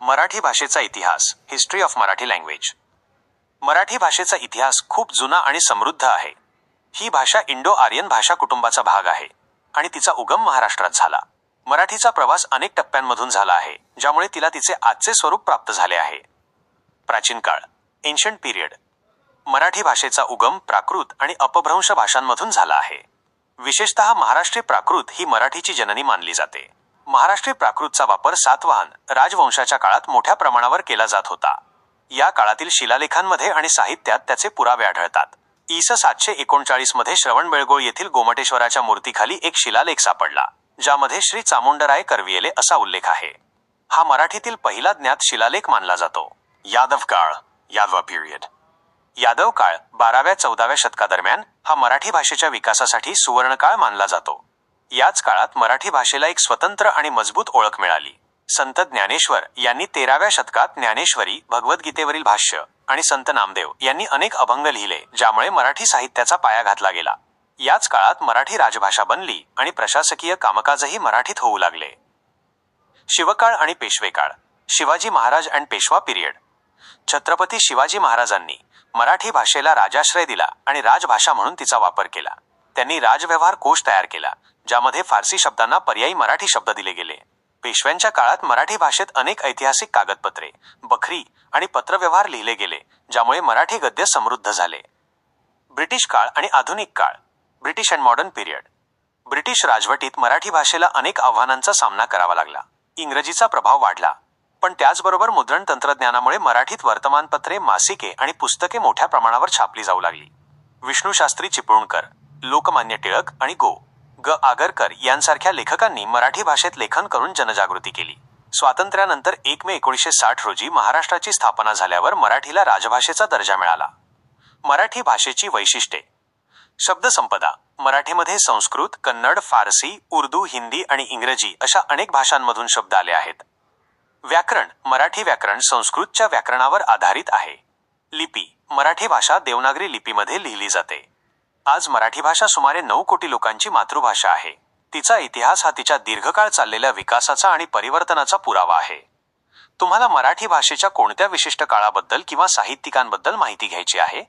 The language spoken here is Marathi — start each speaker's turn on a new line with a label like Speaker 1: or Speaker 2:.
Speaker 1: मराठी भाषेचा इतिहास history of Marathi language Marathi भाषेचा इतिहास खूप जुना आणि समृद्ध आहे. ही भाषा इंडो आर्यन भाषा कुटुंबाचा भाग आहे आणि तिचा उगम महाराष्ट्रात झाला. मराठीचा प्रवास अनेक टप्प्यांमधून झाला आहे ज्यामुळे तिला तिचे आजचे स्वरूप प्राप्त झाले आहे. प्राचीन काळ एन्शंट पिरियड मराठी भाषेचा उगम प्राकृत आणि अपभ्रंश भाषांमधून झाला आहे. विशेषतः महाराष्ट्री प्राकृत ही मराठीची जननी मानली जाते. महाराष्ट्री प्राकृतचा वापर सातवाहन राजवंशाच्या काळात मोठ्या प्रमाणावर केला जात होता. या काळातील शिलालेखांमध्ये आणि साहित्यात त्याचे पुरावे आढळतात. इस सातशे एकोणचाळीसमध्ये श्रवणबेळगोळ येथील गोमटेश्वराच्या मूर्तीखाली एक शिलालेख सापडला ज्यामध्ये श्री चामुंडराय करवियले असा उल्लेख आहे. हा मराठीतील पहिला ज्ञात शिलालेख मानला जातो. यादव काळ यादवा पिरियड यादव काळ बाराव्या चौदाव्या शतकादरम्यान हा मराठी भाषेच्या विकासासाठी सुवर्णकाळ मानला जातो. याच काळात मराठी भाषेला एक स्वतंत्र आणि मजबूत ओळख मिळाली. संत ज्ञानेश्वर यांनी तेराव्या शतकात ज्ञानेश्वरी भगवद्गीतेवरील भाष्य आणि संत नामदेव यांनी अनेक अभंग लिहिले ज्यामुळे मराठी साहित्याचा पाया घातला गेला. याच काळात मराठी राजभाषा बनली आणि प्रशासकीय कामकाजही मराठीत होऊ लागले. शिवकाळ आणि पेशवेकाळ शिवाजी महाराज अँड पेशवा पिरियड. छत्रपती शिवाजी महाराजांनी मराठी भाषेला राजाश्रय दिला आणि राजभाषा म्हणून तिचा वापर केला. त्यांनी राजव्यवहार कोश तयार केला ज्यामध्ये फारसी शब्दांना पर्यायी मराठी शब्द दिले गेले. पेशव्यांच्या काळात मराठी भाषेत अनेक ऐतिहासिक कागदपत्रे बखरी आणि पत्रव्यवहार लिहिले गेले ज्यामुळे मराठी गद्य समृद्ध झाले. ब्रिटिश काळ आणि आधुनिक काळ British and modern period. British राजवटीत मराठी भाषेला अनेक आव्हानांचा सामना करावा लागला. इंग्रजीचा प्रभाव वाढला पण त्याचबरोबर मुद्रण तंत्रज्ञानामुळे मराठीत वर्तमानपत्रे मासिके आणि पुस्तके मोठ्या प्रमाणावर छापली जाऊ लागली. विष्णूशास्त्री चिपळूणकर लोकमान्य टिळक आणि गो ग. आगरकर यांसारख्या लेखकांनी मराठी भाषेत लेखन करून जनजागृती केली. स्वातंत्र्यानंतर एक मे एकोणीसशे साठ रोजी महाराष्ट्राची स्थापना झाल्यावर मराठीला राजभाषेचा दर्जा मिळाला. मराठी भाषेची वैशिष्ट्ये. शब्दसंपदा. मराठीमध्ये संस्कृत कन्नड फारसी उर्दू हिंदी आणि इंग्रजी अशा अनेक भाषांमधून शब्द आले आहेत. व्याकरण. मराठी व्याकरण संस्कृतच्या व्याकरणावर आधारित आहे. लिपी. मराठी भाषा देवनागरी लिपीमध्ये लिहिली जाते. आज मराठी भाषा सुमारे नऊ कोटी लोकांची मातृभाषा आहे. तिचा इतिहास हा तिच्या दीर्घकाळ चाललेल्या विकासाचा आणि परिवर्तनाचा पुरावा आहे. तुम्हाला मराठी भाषेच्या कोणत्या विशिष्ट काळाबद्दल किंवा साहित्यिकांबद्दल माहिती घ्यायची आहे?